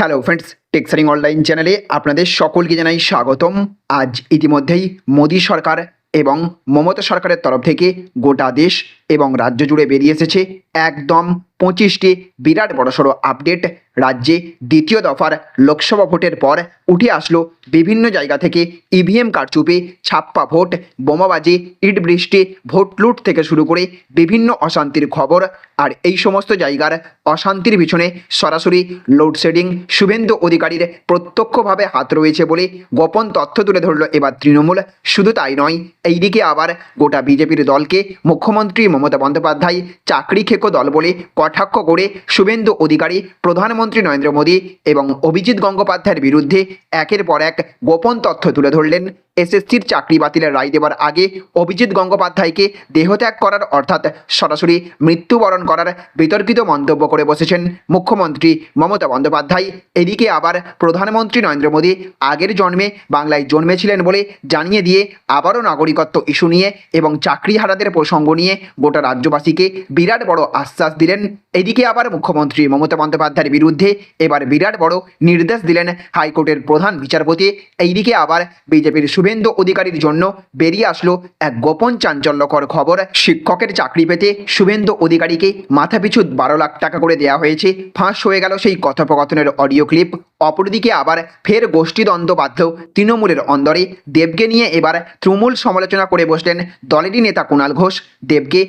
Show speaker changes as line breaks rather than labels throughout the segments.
Hello friends টেক্সারিং online চ্যানেলে আপনাদের সকলকে জানাই স্বাগতম। আজ ইতিমধ্যেই মোদী সরকার এবং মমতা সরকারের তরফ থেকে গোটা দেশ এবং রাজ্য জুড়ে বেরিয়ে এসেছে একদম পঁচিশটি বিরাট বড়সড় আপডেট রাজ্যে দ্বিতীয় দফার লোকসভা ভোটের পর উঠে আসলো বিভিন্ন জায়গা থেকে ইভিএম কারচুপি, ছাপ্পা ভোট, বোমাবাজি, ইট বৃষ্টি, ভোট লুট থেকে শুরু করে বিভিন্ন অশান্তির খবর। আর এই সমস্ত জায়গার অশান্তির পিছনে সরাসরি লোডশেডিং শুভেন্দু অধিকারীর প্রত্যক্ষভাবে হাত রয়েছে বলে গোপন তথ্য তুলে ধরল এবার তৃণমূল। শুধু তাই নয়, এইদিকে আবার গোটা বিজেপির দলকে মুখ্যমন্ত্রী মমতা বন্দ্যোপাধ্যায় চাকরি খেকো দল বলে কটাক্ষ করে শুভেন্দু অধিকারী প্রধানমন্ত্রী নরেন্দ্র মোদী এবং অভিজিৎ গঙ্গোপাধ্যায়ের বিরুদ্ধে একের পর এক গোপন তথ্য তুলে ধরলেন এসএসসির চাকরি বাতিলের রায় দেওয়ার আগে অভিজিৎ গঙ্গোপাধ্যায়কে দেহত্যাগ করার অর্থাৎ সরাসরি মৃত্যুবরণ করার বিতর্কিত মন্তব্য করে বসেছেন মুখ্যমন্ত্রী মমতা বন্দ্যোপাধ্যায়। এদিকে আবার প্রধানমন্ত্রী নরেন্দ্র মোদী আগের জন্মে বাংলায় জন্মেছিলেন বলে জানিয়ে দিয়ে আবারও নাগরিকত্ব ইস্যু নিয়ে এবং চাকরি হারাদের প্রসঙ্গ নিয়ে গোটা রাজ্যবাসীকে বিরাট বড় আশ্বাস দিলেন। এদিকে আবার মুখ্যমন্ত্রী মমতা বন্দ্যোপাধ্যায়ের বিরুদ্ধে এবার বিরাট বড় নির্দেশ দিলেন হাইকোর্টের প্রধান বিচারপতি। এইদিকে আবার বিজেপির শুভেন্দু অধিকারীর জন্য বেরিয়ে আসলো এক গোপন চাঞ্চল্যকর খবর। শিক্ষকের চাকরি পেতে শুভেন্দু অধিকারীকে মাথাপিছু বারো লাখ টাকা করে দেওয়া হয়েছে। ফাঁস হয়ে গেল সেই কথোপকথনের অডিও ক্লিপ অপরদিকে আবার ফের গোষ্ঠীদ্বন্দ্ব বাধ্য তৃণমূলের অন্দরে। দেবকে নিয়ে এবার তৃণমূল সমালোচনা করে বসলেন দলেরই নেতা কুণাল ঘোষ। দেবকে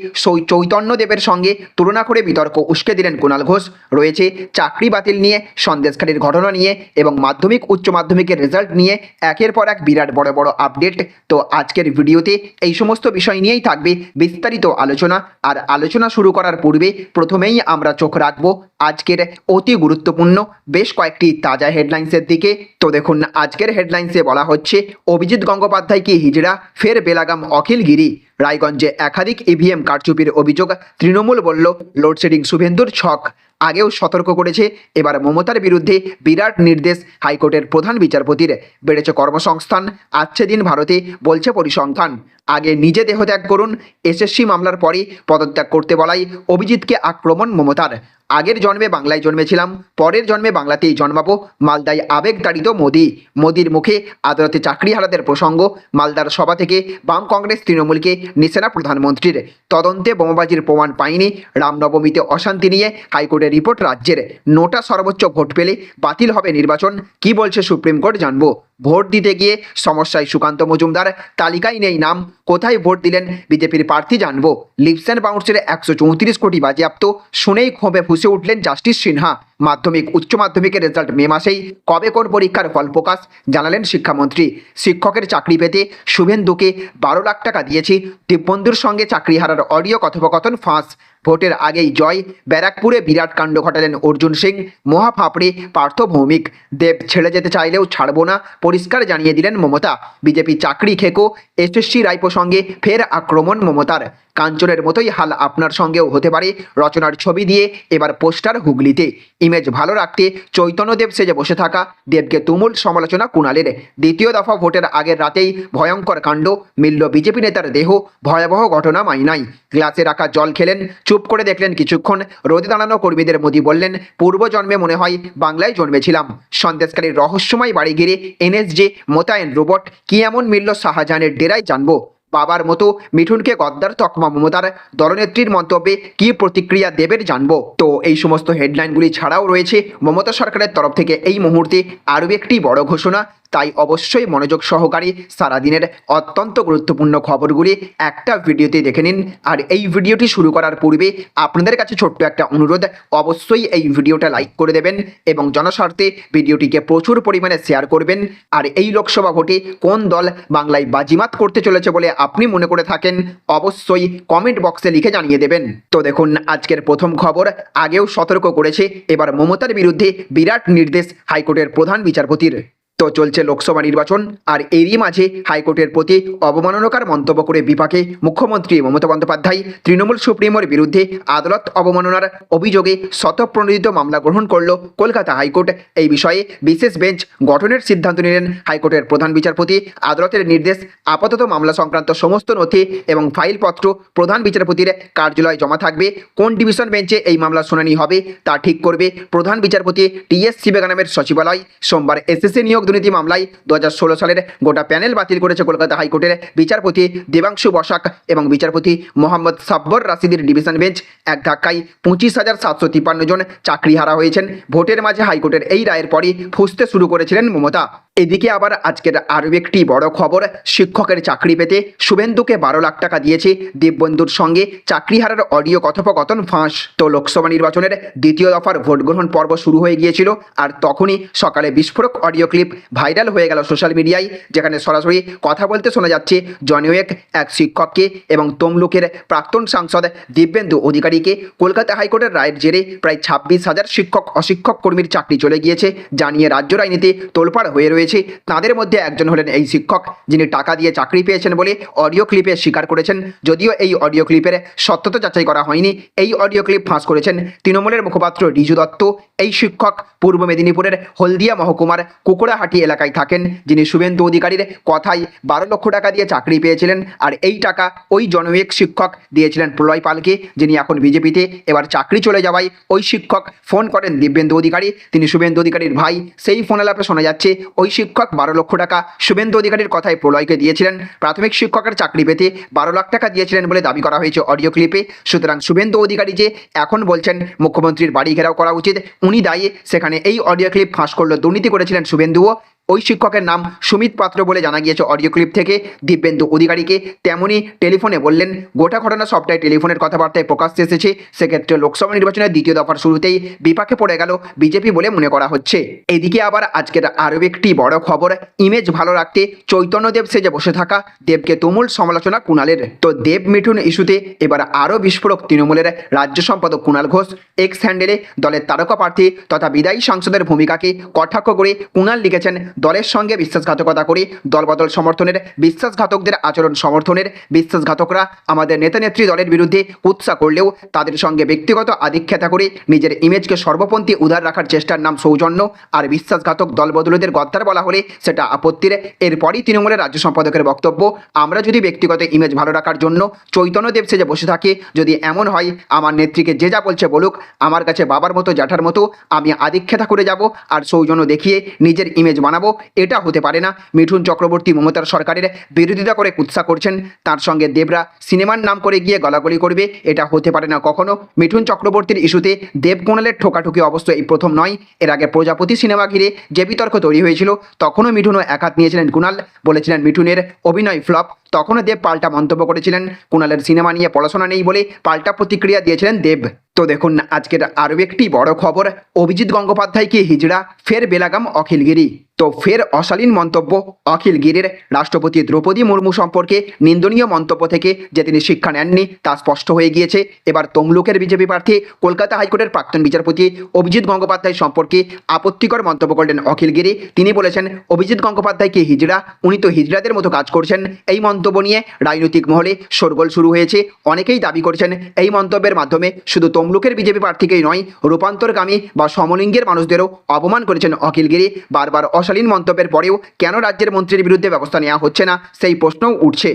চৈতন্য দেবের সঙ্গে তুলনা করে বিতর্ক উস্কে দিলেন কুণাল ঘোষ। রয়েছে চাকরি বাতিল নিয়ে, সন্দেশখালীর ঘটনা নিয়ে এবং মাধ্যমিক, উচ্চ মাধ্যমিকের রেজাল্ট নিয়ে একের পর এক বিরাট বড় বড় আপডেট তো আজকের ভিডিওতে এই সমস্ত বিষয় নিয়েই থাকবে বিস্তারিত আলোচনা। আর আলোচনা শুরু করার পূর্বে প্রথমেই আমরা চোখ রাখব আজকের অতি গুরুত্বপূর্ণ, বেশ কয়েকটি তাজা হেডলাইন্সের দিকে। তো দেখুন, আজকের হেডলাইন্সে বলা হচ্ছে, অভিজিৎ গঙ্গোপাধ্যায় কি হিজড়া, ফের বেলাগাম অখিলগিরি। রায়গঞ্জে একাধিক ইভিএম কারচুপির অভিযোগ তৃণমূল বলল লোডশেডিং শুভেন্দুর ছক। আগেও সতর্ক করেছে, এবার মমতার বিরুদ্ধে বিরাট নির্দেশ হাইকোর্টের প্রধান বিচারপতির। বেড়েছে কর্মসংস্থান আচ্ছে দিন ভারতে, বলছে পরিসংখ্যান। আগে নিজে দেহত্যাগ করুন, এসএসসি মামলার পরে পদত্যাগ করতে বলাই অভিজিৎকে আক্রমণ মমতার। আগের জন্মে বাংলায় জন্মেছিলাম, পরের জন্মে বাংলাতেই জন্মাবো। মালদায় আবেগ তাড়িত মোদি। মোদির মুখে আদালতে চাকরি হারাদের প্রসঙ্গ। মালদার সভা থেকে বাম কংগ্রেস তৃণমূলকে নিশানা প্রধানমন্ত্রীর। তদন্তে বোমাবাজির প্রমাণ পায়নি রামনবমীতে অশান্তি নিয়ে হাইকোর্টের রিপোর্ট রাজ্যের। নোটা সর্বোচ্চ ভোট পেলে বাতিল হবে নির্বাচন। কি বলছে সুপ্রিম কোর্ট জানব। ভোট দিতে গিয়ে সমস্যায় সুকান্ত মজুমদার তালিকায় নেই নাম। কোথায় ভোট দিলেন বিজেপির প্রার্থী জানব। লিপস অ্যান্ড বাউন্সের একশো চৌত্রিশ কোটি বাজেয়াপ্ত, শুনেই ক্ষোভে ফুসে উঠলেন জাস্টিস সিনহা। মাধ্যমিক, উচ্চ মাধ্যমিকের রেজাল্ট মে মাসেই। কবে কোন পরীক্ষার ফল প্রকাশ? জানালেন শিক্ষামন্ত্রী। শিক্ষকের চাকরি পেতে শুভেন্দুকে বারো লাখ টাকা দিয়েছি। দীপবন্ধুর সঙ্গে চাকরি হারার অডিও কথোপকথন ফাঁস। ভোটের আগেই জয়। ব্যারাকপুরে বিরাট কাণ্ড ঘটালেন অর্জুন সিং মহা ফাঁপড়ে পার্থ ভৌমিক। দেব ছেড়ে যেতে চাইলেও ছাড়ব না, পরিষ্কার জানিয়ে দিলেন মমতা। বিজেপি চাকরি খেকো, এসএসসি রায় প্রসঙ্গে ফের আক্রমণ মমতার। কাঞ্চনের মতোই হাল আপনার সঙ্গেও হতে পারে। রচনার ছবি দিয়ে এবার পোস্টার হুগলিতে। ইমেজ ভালো রাখতে চৈতন্যদেব সেজে বসে থাকা দেবকে তুমুল সমালোচনা কুণালের। দ্বিতীয় দফা ভোটের আগের রাতেই ভয়ঙ্কর কাণ্ড, মিলল বিজেপি নেতার দেহ, ভয়াবহ ঘটনা মাইনাই। গ্লাসে রাখা জল খেলেন, চুপ করে দেখলেন কিছুক্ষণ। রোদে দাঁড়ানো কর্মীদের মোদি বললেন পূর্বজন্মে মনে হয় বাংলায় জন্মেছিলাম। সন্দেশকারীর রহস্যময় বাড়ি ঘিরে এনএসজে মোতায়েন রোবট। কি এমন মিলল শাহজাহানের ডেরায় জানব। বাবার মতো মিঠুনকে গদ্দার তকমা মমতার দলনেত্রীর মন্তব্যে কি প্রতিক্রিয়া দেবের জানব। তো এই সমস্ত হেডলাইনগুলি ছাড়াও রয়েছে মমতা সরকারের তরফ থেকে এই মুহূর্তে আরও একটি বড় ঘোষণা। তাই অবশ্যই মনোযোগ সহকারে সারাদিনের অত্যন্ত গুরুত্বপূর্ণ খবরগুলি একটা ভিডিওতে দেখে নিন। আর এই ভিডিওটি শুরু করার পূর্বে আপনাদের কাছে ছোট্ট একটা অনুরোধ, অবশ্যই এই ভিডিওটা লাইক করে দেবেন এবং জনস্বার্থে ভিডিওটিকে প্রচুর পরিমাণে শেয়ার করবেন। আর এই লোকসভা ভোটে কোন দল বাংলায় বাজিমাত করতে চলেছে বলে আপনি মনে করে থাকেন, অবশ্যই কমেন্ট বক্সে লিখে জানিয়ে দেবেন। তো দেখুন, আজকের প্রথম খবর, আগেও সতর্ক করেছে, এবার মমতার বিরুদ্ধে বিরাট নির্দেশ হাইকোর্টের প্রধান বিচারপতির। তো চলছে লোকসভা নির্বাচন আর এরই মাঝে হাইকোর্টের প্রতি অবমাননাকার মন্তব্য করে বিপাকে মুখ্যমন্ত্রী মমতা বন্দ্যোপাধ্যায় তৃণমূল সুপ্রিমোর বিরুদ্ধে আদালত অবমাননার অভিযোগে শতপ্রণোদিত মামলা গ্রহণ করল কলকাতা হাইকোর্ট। এই বিষয়ে বিশেষ বেঞ্চ গঠনের সিদ্ধান্ত নিলেন হাইকোর্টের প্রধান বিচারপতি। আদালতের নির্দেশ আপাতত মামলা সংক্রান্ত সমস্ত নথি এবং ফাইলপত্র প্রধান বিচারপতির কার্যালয়ে জমা থাকবে। কোন ডিভিশন বেঞ্চে এই মামলা শুনানি হবে তা ঠিক করবে প্রধান বিচারপতি টিএস শিবেগানামের সচিবালয়। সোমবার এসএসসি নিয়োগ দুর্নীতি মামলায় দু হাজার ষোলো সালের গোটা প্যানেল বাতিল করেছে কলকাতা হাইকোর্টের বিচারপতি দেবাংশু বসাক এবং বিচারপতি মোহাম্মদ সাব্বর রাশিদের ডিভিশন বেঞ্চ। এক ধাক্কায় পঁচিশ হাজার সাতশো তিপ্পান্ন জন চাকরি হারা হয়েছেন। ভোটের মাঝে হাইকোর্টের এই রায়ের পরই ফুসতে শুরু করেছিলেন মমতা। এদিকে আবার আজকের আরও একটি বড় খবর, শিক্ষকের চাকরি পেতে শুভেন্দুকে বারো লাখ টাকা দিয়েছে দেববন্ধুর সঙ্গে। চাকরি হারার অডিও কথোপকথন ফাঁস। তো লোকসভা নির্বাচনের দ্বিতীয় দফার ভোট গ্রহণ পর্ব শুরু হয়ে গিয়েছিল আর তখনই সকালে বিস্ফোরক অডিও ক্লিপ ভাইরাল হয়ে গেল সোশ্যাল মিডিয়ায়, যেখানে সরাসরি কথা বলতে শোনা যাচ্ছে জনওয়েক এক শিক্ষককে এবং তমলুকের প্রাক্তন সাংসদ দিব্যেন্দু অধিকারীকে। কলকাতা হাইকোর্টের রায়ের জেরে প্রায় ছাব্বিশ হাজার শিক্ষক অশিক্ষক কর্মীর চাকরি চলে গিয়েছে, জানিয়ে রাজ্য রাজনীতি তোলপাড় হয়ে রয়েছে। তাদের মধ্যে একজন হলেন এই শিক্ষক, যিনি টাকা দিয়ে চাকরি পেয়েছেন বলে অডিও ক্লিপে স্বীকার করেছেন। যদিও এই অডিও ক্লিপের সত্যতা যাচাই করা হয়নি, এই অডিও ক্লিপ ফাঁস করেছেন তৃণমূলের মুখপাত্র রিজু দত্ত। এই শিক্ষক পূর্ব মেদিনীপুরের হলদিয়া মহকুমার কুকুড়াহাটি এলাকায় থাকেন। যিনি শুভেন্দু অধিকারীর কথায় বারো লক্ষ টাকা দিয়ে চাকরি পেয়েছিলেন আর এই টাকা ওই জনৈক শিক্ষক দিয়েছিলেন প্রলয় পালকে, যিনি এখন বিজেপিতে। এবার চাকরি চলে যাওয়ায় ওই শিক্ষক ফোন করেন দিব্যেন্দু অধিকারী। তিনি শুভেন্দু অধিকারীর ভাই, সেই ফোন আলাপে শোনা যাচ্ছে, ওই শিক্ষক বারো লক্ষ টাকা শুভেন্দু অধিকারীর কথায় প্রলয়কে দিয়েছিলেন। প্রাথমিক শিক্ষকের চাকরি পেতে বারো লাখ টাকা দিয়েছিলেন বলে দাবি করা হয়েছে অডিও ক্লিপে। সুতরাং শুভেন্দু অধিকারী যে এখন বলছেন, মুখ্যমন্ত্রীর বাড়ি ঘেরাও করা উচিত। উনি দায়ী সেখানে এই অডিও ক্লিপ ফাঁস করল। দুর্নীতি করেছিলেন শুভেন্দুও। ওই শিক্ষকের নাম সুমিত পাত্র বলে জানা গিয়েছে অডিও ক্লিপ থেকে। দিব্যেন্দু অধিকারীকে তেমনই টেলিফোনে বললেন, গোটা ঘটনা সবটাই টেলিফোনের কথাবার্তায় প্রকাশ্যে এসেছে। সেক্ষেত্রে লোকসভা নির্বাচনের দ্বিতীয় দফার শুরুতেই বিপাকে পড়ে গেল বিজেপি বলে মনে করা হচ্ছে। এদিকে আবার আজকের আরও একটি বড় খবর ইমেজ ভালো রাখতে চৈতন্যদেব সেজে বসে থাকা দেবকে তুমুল সমালোচনা কুণালের। তো দেব মিঠুন ইস্যুতে এবার আরও বিস্ফোরক তৃণমূলের রাজ্য সম্পাদক কুণাল ঘোষ এক্স হ্যান্ডেলে দলের তারকা প্রার্থী তথা বিদায়ী সাংসদের ভূমিকাকে কটাক্ষ করে কুণাল লিখেছেন দলের সঙ্গে বিশ্বাসঘাতকতা করে, দলবদল সমর্থনের, বিশ্বাসঘাতকদের আচরণ সমর্থনের, বিশ্বাসঘাতকরা আমাদের নেতা নেত্রী দলের বিরুদ্ধে উৎসাহ করলেও তাদের সঙ্গে ব্যক্তিগত আধিক্ষেতা করে নিজের ইমেজকে সর্বপন্থী উদার রাখার চেষ্টার নাম সৌজন্য আর বিশ্বাসঘাতক দলবদলদের গদ্দার বলা হলে সেটা আপত্তির। এরপরই তৃণমূলের রাজ্য সম্পাদকের বক্তব্য, আমরা যদি ব্যক্তিগত ইমেজ ভালো রাখার জন্য চৈতন্যদেব সেজে বসে থাকি, যদি এমন হয়, আমার নেত্রীকে যে যা বলছে বলুক, আমার কাছে বাবার মতো, জ্যাঠার মতো, আমি আধিক্ষেতা করে যাব আর সৌজন্য দেখিয়ে নিজের ইমেজ বানাবো এটা হতে পারে না। মিঠুন চক্রবর্তী মমতার সরকারের বিরোধিতা করে কুৎসা করছেন। তার সঙ্গে দেবরা সিনেমার নাম করে গিয়ে গলাগলি করবে। এটা হতে পারে না কখনো। মিঠুন চক্রবর্তীর ইস্যুতে দেবকোনালের ঠোকাঠুকি অবশ্য এই প্রথম নয়। এর আগে প্রজাপতি সিনেমা ঘিরে যে বিতর্ক তৈরি হয়েছিল, তখনও মিঠুনও একাত নিয়েছিলেন কুণাল। বলেছিলেন মিঠুনের অভিনয় ফ্লপ। তখনও দেব পাল্টা মন্তব্য করেছিলেন। কুণালের সিনেমা নিয়ে পড়াশোনা নেই বলে পাল্টা প্রতিক্রিয়া দিয়েছিলেন দেব। তো দেখুন, আজকের আরও একটি বড় খবর। অভিজিৎ গঙ্গোপাধ্যায়কে হিজড়া, ফের বেলাগাম, অখিলগিরি। তো ফের অশালীন মন্তব্য অখিল গিরির রাষ্ট্রপতি দ্রৌপদী মুর্মু সম্পর্কে নিন্দনীয় মন্তব্য থেকে যে তিনি শিক্ষা নেননি তা স্পষ্ট হয়ে গিয়েছে। এবার তমলুকের বিজেপি প্রার্থী, কলকাতা হাইকোর্টের প্রাক্তন বিচারপতি অভিজিৎ গঙ্গোপাধ্যায় সম্পর্কে আপত্তিকর মন্তব্য করলেন অখিল গিরি। তিনি বলেছেন, অভিজিৎ গঙ্গোপাধ্যায়কে হিজড়া? উনি তো হিজড়াদের মতো কাজ করছেন। এই মন্তব্য নিয়ে রাজনৈতিক মহলে শোরগোল শুরু হয়েছে। অনেকেই দাবি করছেন, এই মন্তব্যের মাধ্যমে শুধু তমলুকের বিজেপি প্রার্থীকেই নয়, রূপান্তরগামী বা সমলিঙ্গের মানুষদেরও অপমান করেছেন অখিল গিরি। বারবার অশালীন মন্তব্যের পরেও কেন রাজ্যের মন্ত্রীর বিরুদ্ধে ব্যবস্থা নেওয়া হচ্ছে না? সেই প্রশ্নও উঠছে।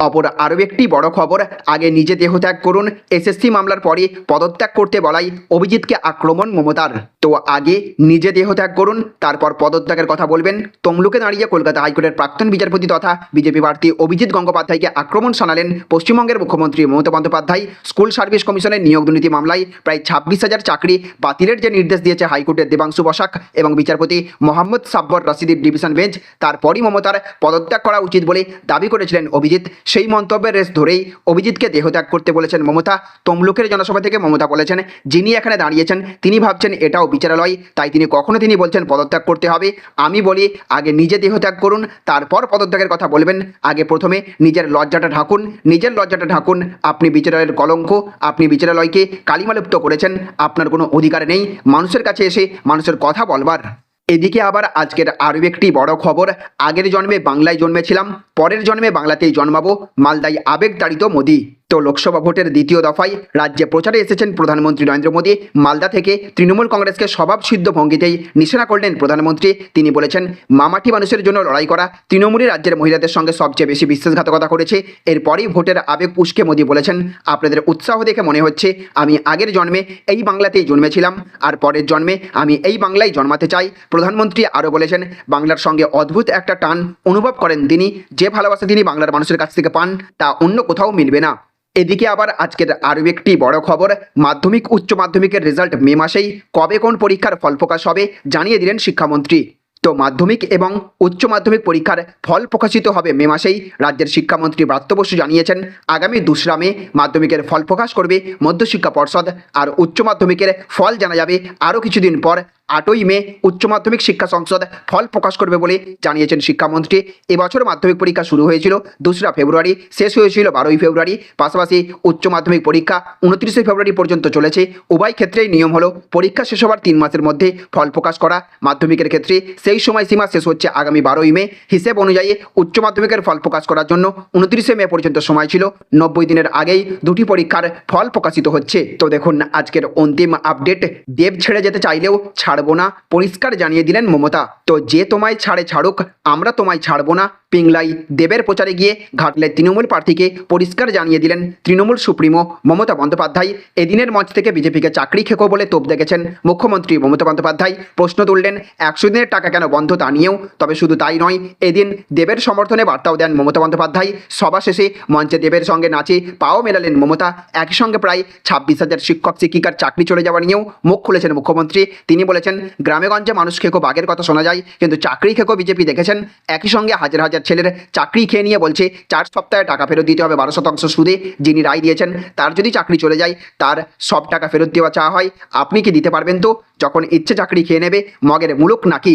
অপর আরও একটি বড় খবর, আগে নিজে দেহত্যাগ করুন, এসএসসি মামলার পরে পদত্যাগ করতে বলাই অভিজিৎকে আক্রমণ মমতার। তো আগে নিজে দেহত্যাগ করুন, তারপর পদত্যাগের কথা বলবেন। তমলুকে দাঁড়িয়ে কলকাতা হাইকোর্টের প্রাক্তন বিচারপতি তথা বিজেপি প্রার্থী অভিজিৎ গঙ্গোপাধ্যায়কে আক্রমণ শানালেন পশ্চিমবঙ্গের মুখ্যমন্ত্রী মমতা বন্দ্যোপাধ্যায়। স্কুল সার্ভিস কমিশনের নিয়োগ দুর্নীতি মামলায় প্রায় ছাব্বিশ হাজার চাকরি বাতিলের যে নির্দেশ দিয়েছে হাইকোর্টের দেবাংশু বসাক এবং বিচারপতি মোহাম্মদ সাব্বর রশিদির ডিভিশন বেঞ্চ, তারপরই মমতার পদত্যাগ করা উচিত বলে দাবি করেছিলেন অভিজিৎ। সেই মন্তব্যের রেস ধরেই অভিজিৎকে দেহত্যাগ করতে বলেছেন মমতা। তমলুকের জনসভা থেকে মমতা বলেছেন, যিনি এখানে দাঁড়িয়েছেন, তিনি ভাবছেন এটাও বিচারালয়, তাই তিনি কখনো তিনি বলছেন পদত্যাগ করতে হবে। আমি বলি, আগে নিজে দেহত্যাগ করুন, তারপর পদত্যাগের কথা বলবেন। আগে প্রথমে নিজের লজ্জাটা ঢাকুন, নিজের লজ্জাটা ঢাকুন। আপনি বিচারালয়ের কলঙ্ক, আপনি বিচারালয়কে কালিমালুপ্ত করেছেন, আপনার কোনো অধিকার নেই। মানুষের কাছে এসে মানুষের কথা বলবার। এদিকে আবার আজকের আরও একটি বড় খবর, আগের জন্মে বাংলায় জন্মেছিলাম, পরের জন্মে বাংলাতেই জন্মাবো, মালদায় আবেগ তাড়িত মোদী। তো লোকসভা ভোটের দ্বিতীয় দফায় রাজ্যে প্রচারে এসেছেন প্রধানমন্ত্রী নরেন্দ্র মোদী। মালদা থেকে তৃণমূল কংগ্রেসকে স্বভাবসিদ্ধ ভঙ্গিতেই নিশানা করলেন প্রধানমন্ত্রী। তিনি বলেছেন, মামাটি মানুষের জন্য লড়াই করা তৃণমূলই রাজ্যের মহিলাদের সঙ্গে সবচেয়ে বেশি বিশ্বাসঘাতকতা করেছে। এরপরই ভোটের আবেগ উস্কে মোদী বলেছেন, আপনাদের উৎসাহ দেখে মনে হচ্ছে, আমি আগের জন্মে এই বাংলাতেই জন্মেছিলাম, আর পরের জন্মে আমি এই বাংলায় জন্মাতে চাই। প্রধানমন্ত্রী আরও বলেছেন, বাংলার সঙ্গে অদ্ভুত একটা টান অনুভব করেন তিনি, যে ভালোবাসা তিনি বাংলার মানুষের কাছ থেকে পান, তা অন্য কোথাও মিলবে না। এদিকে আবার আজকের আরও একটি বড় খবর, মাধ্যমিক, উচ্চ মাধ্যমিকের রেজাল্ট মে মাসেই কবে কোন পরীক্ষার ফল প্রকাশ হবে জানিয়ে দিলেন শিক্ষামন্ত্রী। তো মাধ্যমিক এবং উচ্চ মাধ্যমিক পরীক্ষার ফল প্রকাশিত হবে মে মাসেই, রাজ্যের শিক্ষামন্ত্রী ব্রাত্য বসু জানিয়েছেন, আগামী দোসরা মে মাধ্যমিকের ফল প্রকাশ করবে মধ্যশিক্ষা পর্ষদ, আর উচ্চ মাধ্যমিকের ফল জানা যাবে আরও কিছুদিন পর আটই মে উচ্চ মাধ্যমিক শিক্ষা সংসদ ফল প্রকাশ করবে বলে জানিয়েছেন শিক্ষামন্ত্রী। এবছর মাধ্যমিক পরীক্ষা শুরু হয়েছিল দোসরা ফেব্রুয়ারি, শেষ হয়েছিল বারোই ফেব্রুয়ারি, পাশাপাশি উচ্চ মাধ্যমিক পরীক্ষা উনত্রিশে ফেব্রুয়ারি পর্যন্ত চলেছে। উভয় ক্ষেত্রেই নিয়ম হলো পরীক্ষা শেষ হওয়ার তিন মাসের মধ্যে ফল প্রকাশ করা। মাধ্যমিকের ক্ষেত্রে সেই সময়সীমা শেষ হচ্ছে আগামী বারোই মে। হিসেব অনুযায়ী উচ্চ মাধ্যমিকের ফল প্রকাশ করার জন্য উনত্রিশে মে পর্যন্ত সময় ছিল। নব্বই দিনের আগেই দুটি পরীক্ষার ফল প্রকাশিত হচ্ছে। তো দেখুন আজকের অন্তিম আপডেট। দেব ছেড়ে যেতে চাইলেও ছাড়বো না, পরিষ্কার জানিয়ে দিলেন মমতা। তো যে তোমায় ছাড়ে ছাড়ুক, আমরা তোমায় ছাড়বো না। পিংলাই দেবের প্রচারে গিয়ে ঘাটলে তৃণমূল প্রার্থীকে পরিষ্কার জানিয়ে দিলেন তৃণমূল সুপ্রিমো মমতা বন্দ্যোপাধ্যায়। এদিনের মঞ্চ থেকে বিজেপিকে চাকরি খেকো বলে তোপ দেখেছেন মুখ্যমন্ত্রী মমতা বন্দ্যোপাধ্যায়। প্রশ্ন তুললেন, একশো দিনের টাকা কেন বন্ধ তা নিয়েও? তবে শুধু তাই নয়, এদিন দেবের সমর্থনে বার্তাও দেন মমতা বন্দ্যোপাধ্যায়। সভা শেষে মঞ্চে দেবের সঙ্গে নাচে পাও মেলালেন মমতা। একই সঙ্গে প্রায় ছাব্বিশ হাজার শিক্ষক, শিক্ষিকার চাকরি চলে যাওয়া নিয়েও মুখ খুলেছেন মুখ্যমন্ত্রী। তিনি বলেছেন গ্রামেগঞ্জে মানুষ খেকো, বাঘের কথা শোনা যায়, কিন্তু চাকরি খেকো বিজেপি দেখেছেন। একই সঙ্গে হাজার হাজার ছেলের চাকরি খেয়ে নিয়ে বলছে, চার সপ্তাহে টাকা ফেরত দিতে হবে, বারো শতাংশ সুদে যিনি রায় দিয়েছেন, তার যদি চাকরি চলে যায়, তার সব টাকা ফেরত দেওয়া চাওয়া হয়। আপনি কি দিতে পারবেন তো? যখন ইচ্ছে চাকরি খেয়ে নেবে, মগের মুলুক নাকি?